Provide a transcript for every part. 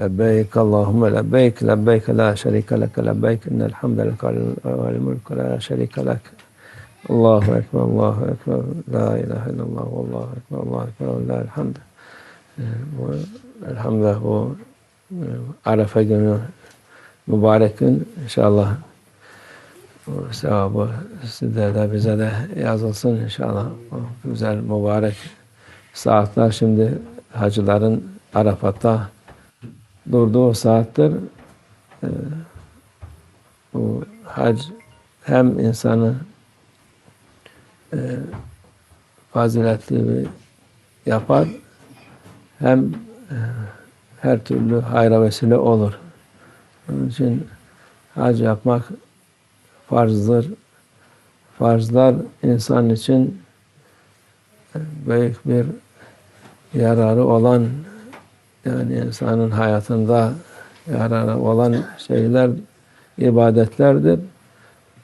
لبيك اللهم لبيك لبيك لا شريك لك لبيك إن الحمد لك والملك لا شريك لك الله أكبر الله أكبر لا إله إلا الله والله أكبر الله أكبر ولله الحمد Elhamdülillah bu e, Arefe günü mübarek gün inşallah o sevabı size de bize de yazılsın inşallah. O güzel mübarek saatler şimdi hacıların Arafat'ta durduğu saattir. Ee, bu hac hem insanı e, faziletli yapar hem e, her türlü hayra vesile olur. Onun için hac yapmak farzdır. Farzlar insan için büyük bir yararı olan yani insanın hayatında yararı olan şeyler ibadetlerdir.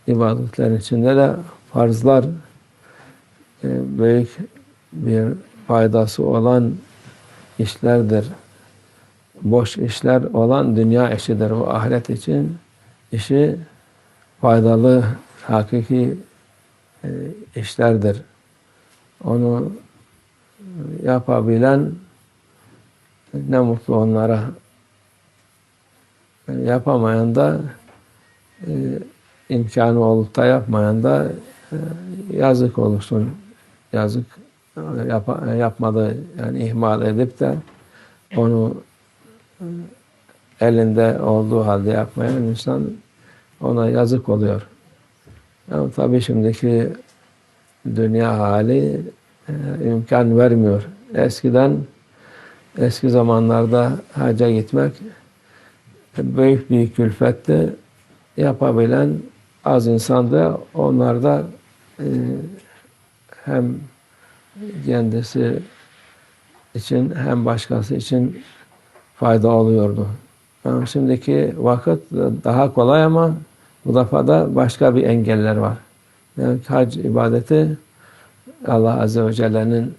İbadetlerin içinde de farzlar e, büyük bir faydası olan işlerdir. Boş işler olan dünya işidir. O ahiret için işi faydalı, hakiki e, işlerdir. Onu yapabilen ne mutlu onlara. Yapamayan da e, imkanı olup da yapmayan da e, yazık olursun. Yazık yap, yapmadı yani ihmal edip de onu elinde olduğu halde yapmayan insan ona yazık oluyor. Ama tabii şimdiki dünya hali e, imkan vermiyor. Eskiden eski zamanlarda hacca gitmek büyük bir külfetti. Yapabilen az insandı. Onlar da e, hem kendisi için hem başkası için fayda oluyordu. Yani şimdiki vakit daha kolay ama bu defa da başka bir engeller var. Yani hac ibadeti Allah Azze ve Celle'nin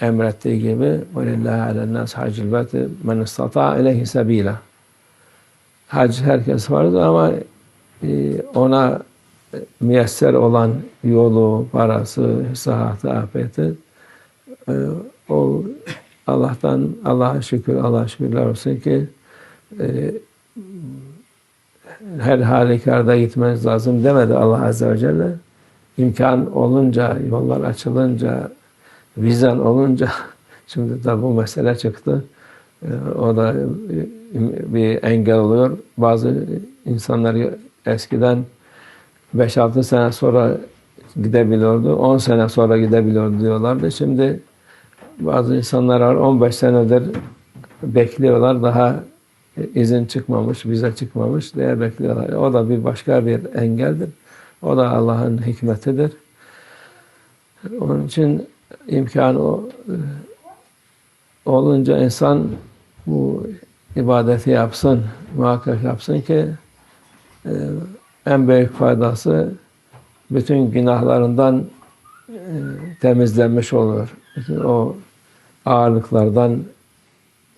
emrettiği gibi وَلِلَّهِ عَلَى النَّاسِ حَجِّ الْبَيْتِ مَنْ اسْتَطَاعَ اِلَيْهِ سَب۪يلًا Hac herkes vardır ama e, ona müyesser olan yolu, parası, sıhhati, afiyeti e, o Allah'tan Allah'a şükür, Allah'a şükürler olsun ki e, her halükarda gitmeniz lazım demedi Allah Azze ve Celle. İmkan olunca, yollar açılınca, vizen olunca şimdi de bu mesele çıktı. O da bir engel oluyor. Bazı insanlar eskiden 5-6 sene sonra gidebiliyordu, 10 sene sonra gidebiliyordu diyorlardı. Şimdi bazı insanlar var 15 senedir bekliyorlar daha izin çıkmamış, vize çıkmamış diye bekliyorlar. O da bir başka bir engeldir. O da Allah'ın hikmetidir. Onun için imkanı olunca insan bu ibadeti yapsın, muhakkak yapsın ki e, en büyük faydası bütün günahlarından e, temizlenmiş olur. Bütün o ağırlıklardan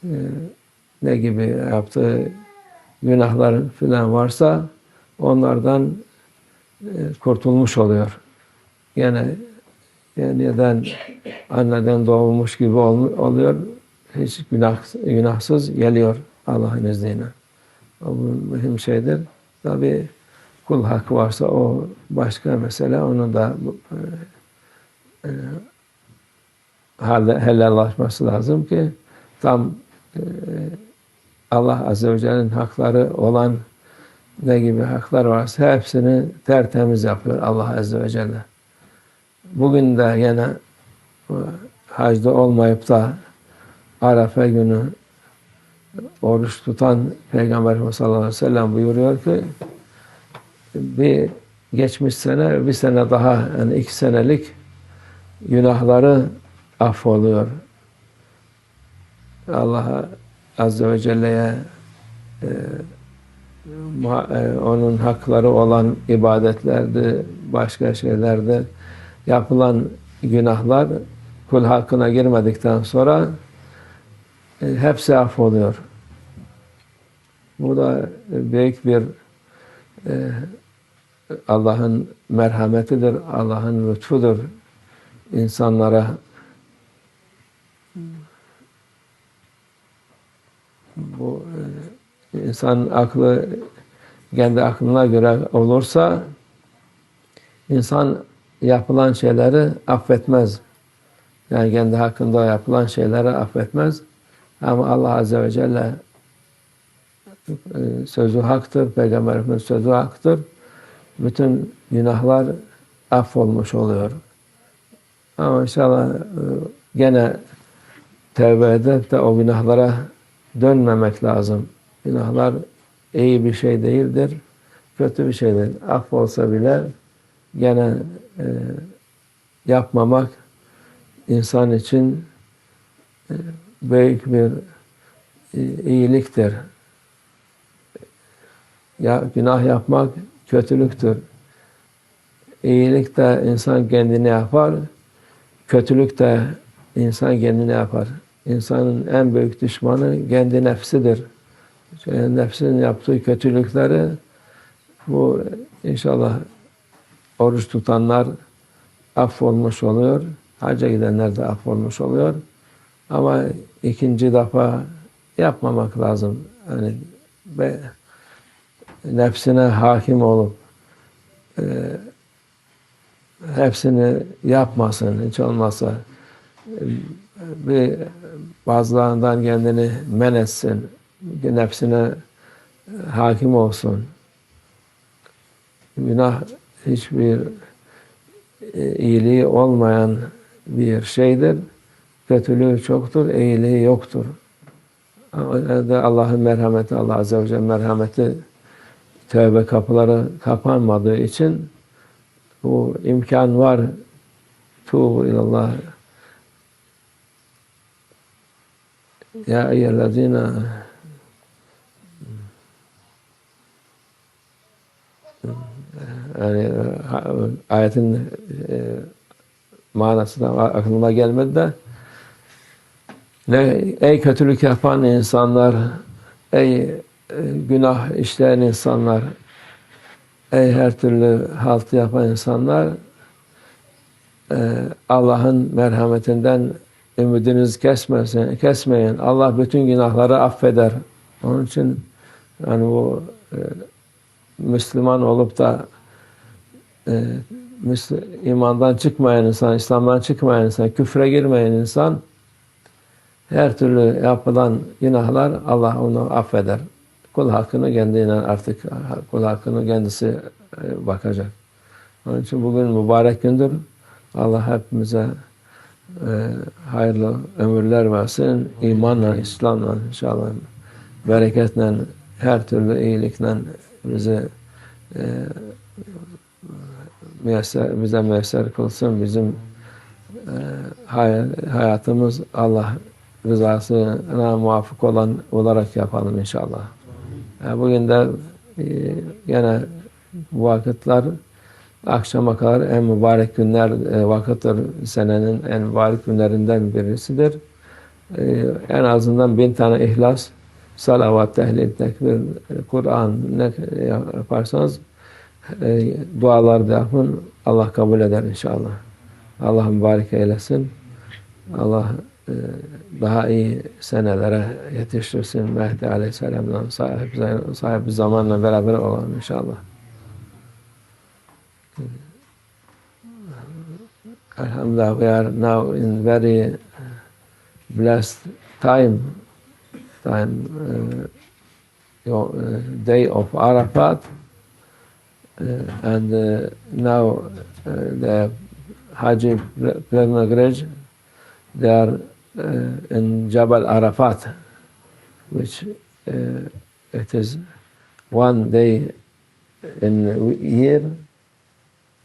e, ne gibi yaptığı günahlar filan varsa onlardan kurtulmuş oluyor. Yine yeniden anneden doğmuş gibi oluyor. Hiç günah, günahsız geliyor Allah'ın izniyle. O mühim şeydir. Tabi kul hakkı varsa o başka mesele. Onu da e, e, helallaşması lazım ki tam e, Allah Azze ve Celle'nin hakları olan ne gibi haklar varsa hepsini tertemiz yapıyor Allah Azze ve Celle. Bugün de yine hacda olmayıp da Arafa günü oruç tutan Peygamber sallallahu aleyhi ve sellem buyuruyor ki bir geçmiş sene bir sene daha yani iki senelik günahları affoluyor. Allah Azze ve Celle'ye e, e, onun hakları olan ibadetlerde, başka şeylerde yapılan günahlar kul hakkına girmedikten sonra e, hepsi affoluyor. Bu da büyük bir e, Allah'ın merhametidir, Allah'ın lütfudur insanlara. Bu e, insan aklı kendi aklına göre olursa insan yapılan şeyleri affetmez. Yani kendi hakkında yapılan şeyleri affetmez. Ama Allah Azze ve Celle e, sözü haktır, Peygamberimiz sözü haktır. Bütün günahlar affolmuş oluyor. Ama inşallah e, gene tevbe edip de o günahlara dönmemek lazım. Günahlar iyi bir şey değildir, kötü bir şeydir. Affolsa bile gene e, yapmamak insan için e, büyük bir e, iyiliktir. Ya günah yapmak kötülüktür. İyilik de insan kendini yapar, kötülük de insan kendini yapar. İnsanın en büyük düşmanı kendi nefsidir. Yani nefsin yaptığı kötülükleri bu inşallah oruç tutanlar affolmuş oluyor. Hacca gidenler de affolmuş oluyor. Ama ikinci defa yapmamak lazım. Yani ve nefsine hakim olup e, hepsini yapmasın hiç olmazsa bir bazılarından kendini men etsin nefsine hakim olsun günah hiçbir e, iyiliği olmayan bir şeydir kötülüğü çoktur iyiliği yoktur Allah'ın merhameti Allah Azze ve Celle merhameti tövbe kapıları kapanmadığı için bu imkan var. Tuğbu ilallah. Ya eyyellezine yani ayetin e, manası da aklıma gelmedi de ne, ey kötülük yapan insanlar ey e, günah işleyen insanlar, ey her türlü halt yapan insanlar e, Allah'ın merhametinden ümidiniz kesmesin, kesmeyin. Allah bütün günahları affeder. Onun için yani bu e, Müslüman olup da imandan çıkmayan insan, İslam'dan çıkmayan insan, küfre girmeyen insan her türlü yapılan günahlar Allah onu affeder. Kul hakkını kendine artık kul hakkını kendisi e, bakacak. Onun için bugün mübarek gündür. Allah hepimize e, hayırlı ömürler versin. İmanla, İslam'la inşallah bereketle, her türlü iyilikle bizi e, müyesser, bize müyesser kılsın. Bizim e, hayatımız Allah rızasına muvafık olan olarak yapalım inşallah. Bugün de e, bu vakitler akşama kadar en mübarek günler e, vakittir. Senenin en mübarek günlerinden birisidir. E, en azından bin tane ihlas, salavat, tehlil, tekbir, Kur'an ne yaparsanız dualar da yapın. Allah kabul eder inşallah. Allah mübarek eylesin. Allah e, daha iyi senelere yetiştirsin. Mehdi Aleyhisselam'la sahip, sahip zamanla beraber olalım inşallah. Alhamdulillah, we are now in very blessed time, time uh, day of Arafat, and uh, now uh, the Hajj pilgrimage, they are uh, in Jabal Arafat, which uh, it is one day in year,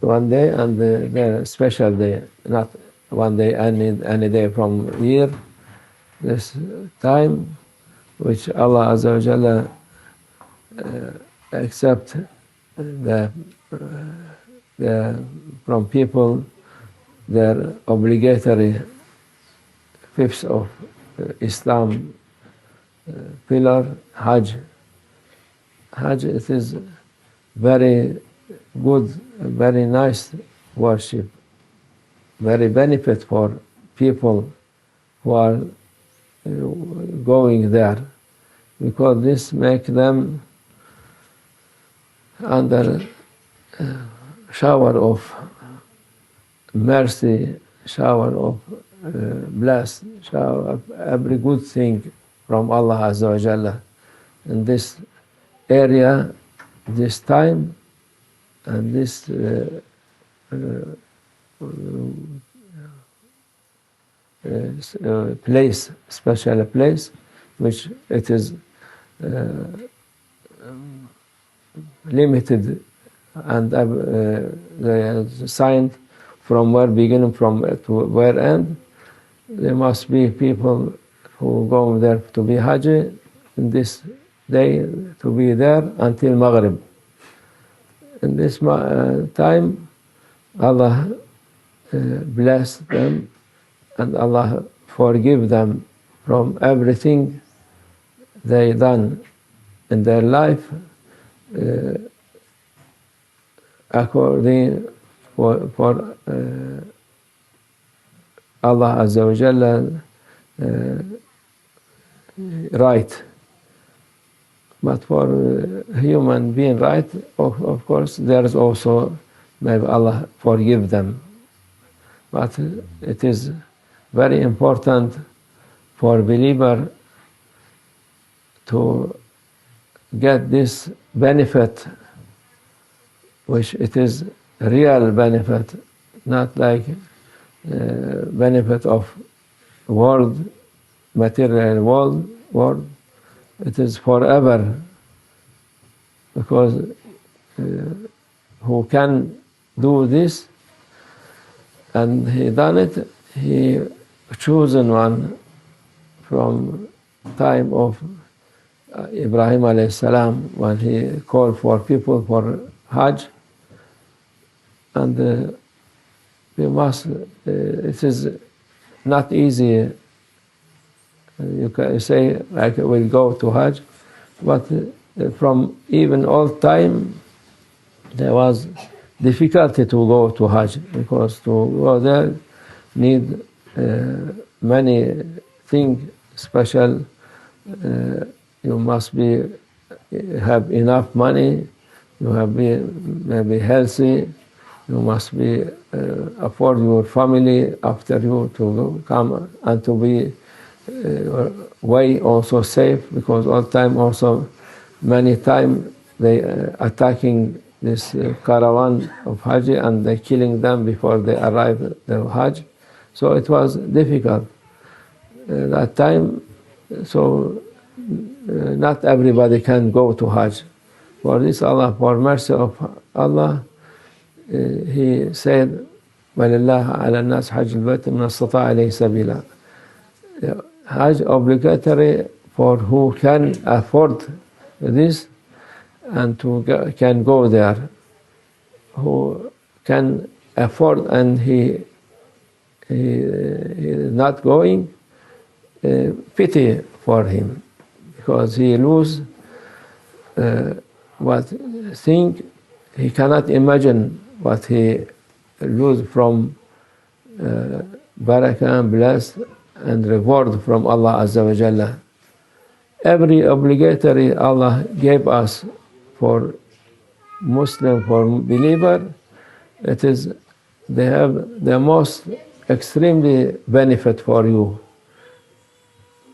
one day and the, the special day, not one day any any day from year. This time, which Allah Azza wa Jalla uh, accept the, uh, the from people their obligatory fifth of uh, Islam uh, pillar, Hajj. Hajj it is very good, very nice worship, very benefit for people who are going there, because this make them under uh, shower of mercy, shower of uh, bless, shower of every good thing from Allah Azza wa Jalla. In this area, this time, and this uh, uh, uh, place, special place, which it is uh, limited and uh, the sign from where beginning from to where end. There must be people who go there to be Hajj in this day to be there until Maghrib. In this uh, time, Allah uh, bless them and Allah forgive them from everything they done in their life uh, according for, for uh, Allah Azza wa Jalla uh, right. But for uh, human being right, of, of course, there is also maybe Allah forgive them. But it is very important for believer to get this benefit, which it is real benefit, not like uh, benefit of world, material world, world. It is forever. Because uh, who can do this? And he done it, he chosen one from time of uh, Ibrahim alayhi salam when he called for people for Hajj and uh, we must, uh, it is not easy. You can say, like, we'll go to Hajj, but uh, from even old time, there was difficulty to go to Hajj because to go there need uh, many things special. You must be have enough money. You have be maybe healthy you must be uh, afford your family after you to come and to be uh, way also safe because all time also many time they uh, attacking this uh, caravan of Hajj and they killing them before they arrive the Hajj. So it was difficult uh, that time. So not everybody can go to Hajj. For this Allah, for mercy of Allah, he said, وَلِلَّهَ عَلَى النَّاسِ حَجُّ الْبَيْتِ مَنْ اسْتَطَاعَ إِلَيْهِ سَبِيلًا Hajj obligatory for who can afford this and to go, can go there, who can afford and he, he, he is not going, uh, pity for him because he lose uh, what thing he cannot imagine what he lose from uh, barakah and bless and reward from Allah Azza wa Jalla. Every obligatory Allah gave us for Muslim, for believer, it is they have the most extremely benefit for you.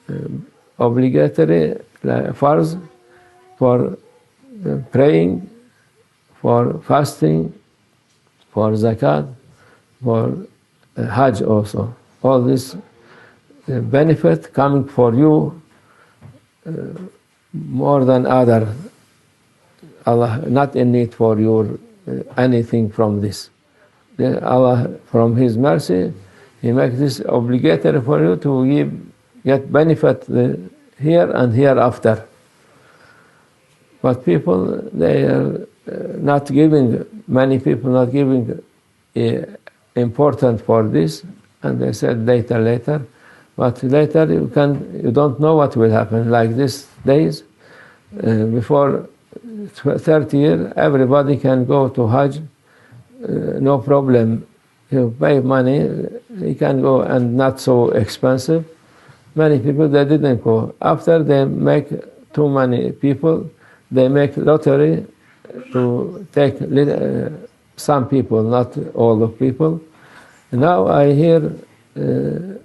Um, obligatory farz for uh, praying, for fasting, for zakat, for uh, hajj also. All this uh, benefit coming for you more than other. Allah not in need for your anything from this. Allah from His mercy, He makes this obligatory for you to give get benefit here and hereafter. But people they are not giving, many people not giving uh, important for this, and they said later, later. But later you can, you don't know what will happen. Like these days, uh, before 30 years, everybody can go to Hajj, uh, no problem. You pay money, you can go and not so expensive. Many people they didn't go. After they make too many people, they make lottery to take uh, some people, not all the people. Now I hear uh,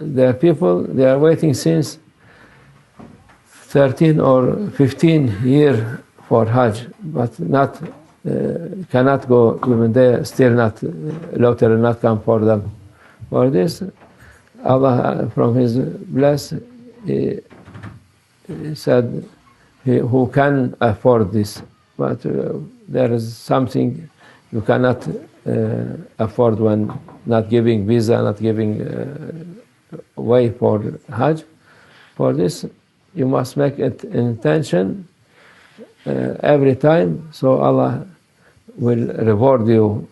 there are people they are waiting since 13 or 15 years for Hajj, but not uh, cannot go even they still not uh, lottery not come for them. For this, Allah from His bless, He, he said, he, who can afford this, but uh, there is something you cannot uh, afford when not giving visa, not giving uh, way for Hajj. For this, you must make it intention uh, every time, so Allah will reward you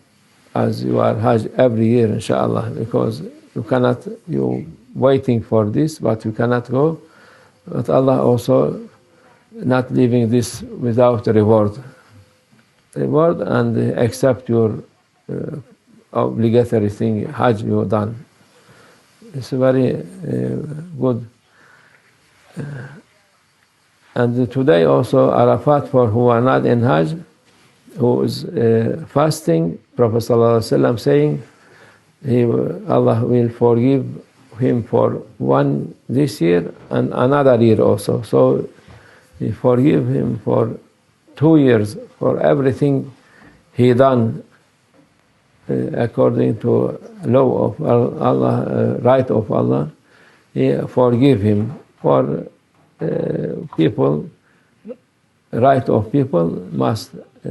as you are Hajj every year, inshallah, because you cannot, you waiting for this, but you cannot go. But Allah also not leaving this without reward. Reward and accept your uh, obligatory thing, Hajj you done. It's very uh, good. Uh, and today also Arafat for who are not in Hajj, who is uh, fasting, Prophet ﷺ saying, he, Allah will forgive him for one this year and another year also. So he forgive him for two years for everything he done uh, according to law of Allah, uh, right of Allah. He forgive him for uh, people, right of people must uh,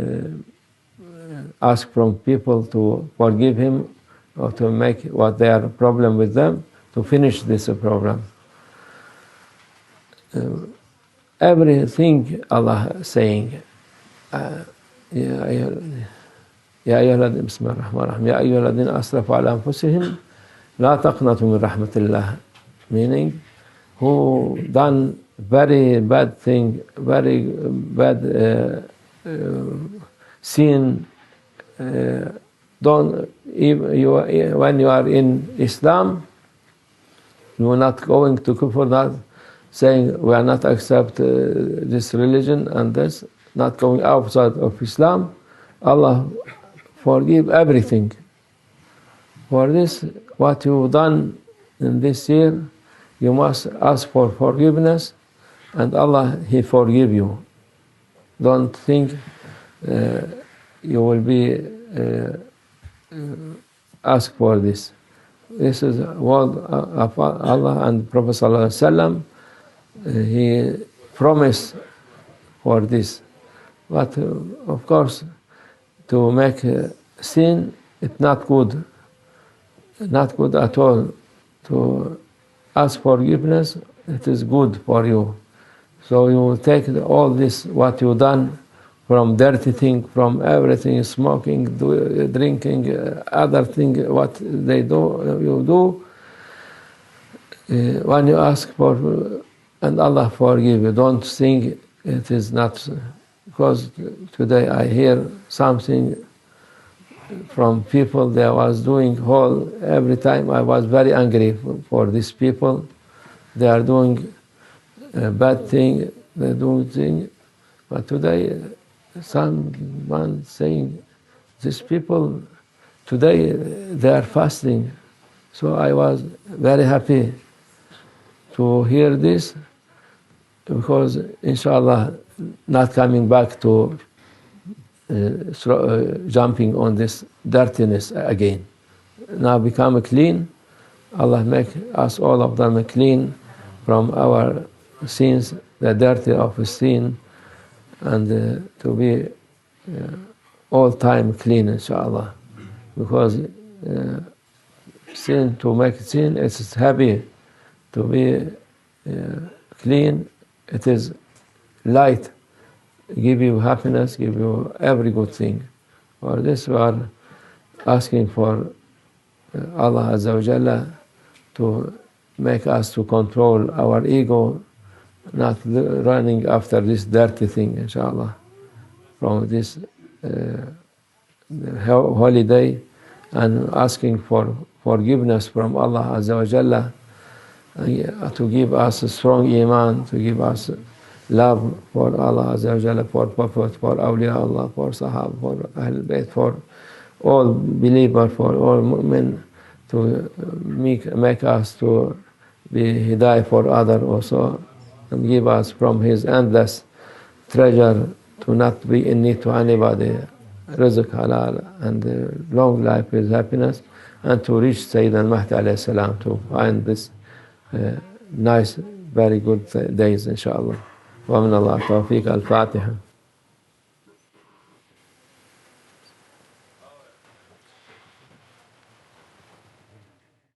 ask from people to forgive him or to make what their problem with them to finish this program. Uh, everything Allah saying. Uh, يا أيها الذين بسم الله الرحمن الرحيم يا أيها الذين أسرفوا على أنفسهم لا تقنطوا من رحمة الله meaning who done very bad thing very bad uh, uh, sin uh, don't you when you are in Islam you are not going to kufr not saying we are not accept uh, this religion and this not going outside of Islam. Allah forgive everything. For this what you've done in this year you must ask for forgiveness and Allah he forgive you. Don't think uh, you will be uh, ask for this. This is word uh, of uh, Allah and Prophet ﷺ. Uh, he promised for this. But uh, of course, to make sin, it's not good. Not good at all. To ask forgiveness, it is good for you. So you will take all this, what you done, from dirty thing, from everything, smoking, do, drinking, uh, other thing, what they do, you do. Uh, when you ask for, and Allah forgive you, don't think it is not, because today I hear something from people they was doing whole, every time I was very angry for these people. They are doing a bad thing, they're doing thing, but today someone saying, these people today they are fasting. So I was very happy to hear this because inshallah not coming back to uh, uh, jumping on this dirtiness again. Now become clean. Allah make us all of them clean from our sins, the dirty of sin and uh, to be uh, all time clean, inshallah. Because uh, sin, to make sin, it's heavy. To be clean, it is light, give you happiness, give you every good thing. For this, we are asking for Allah Azza wa Jalla to make us to control our ego not running after this dirty thing, inshallah, from this uh, holiday and asking for forgiveness from Allah Azza wa Jalla uh, to give us a strong iman, to give us love for Allah Azza wa Jalla, for Prophet, for awliya Allah, for Sahaba, for Ahl Bayt, for all believers, for all mu'min, to make, make us to be hidayah for other also, and give us from His endless treasure to not be in need to anybody, rizq halal, and uh, long life with happiness, and to reach Sayyidina Mahdi alayhi salam to find this uh, nice, very good days, inshallah. ومن الله التوفيق الفاتحة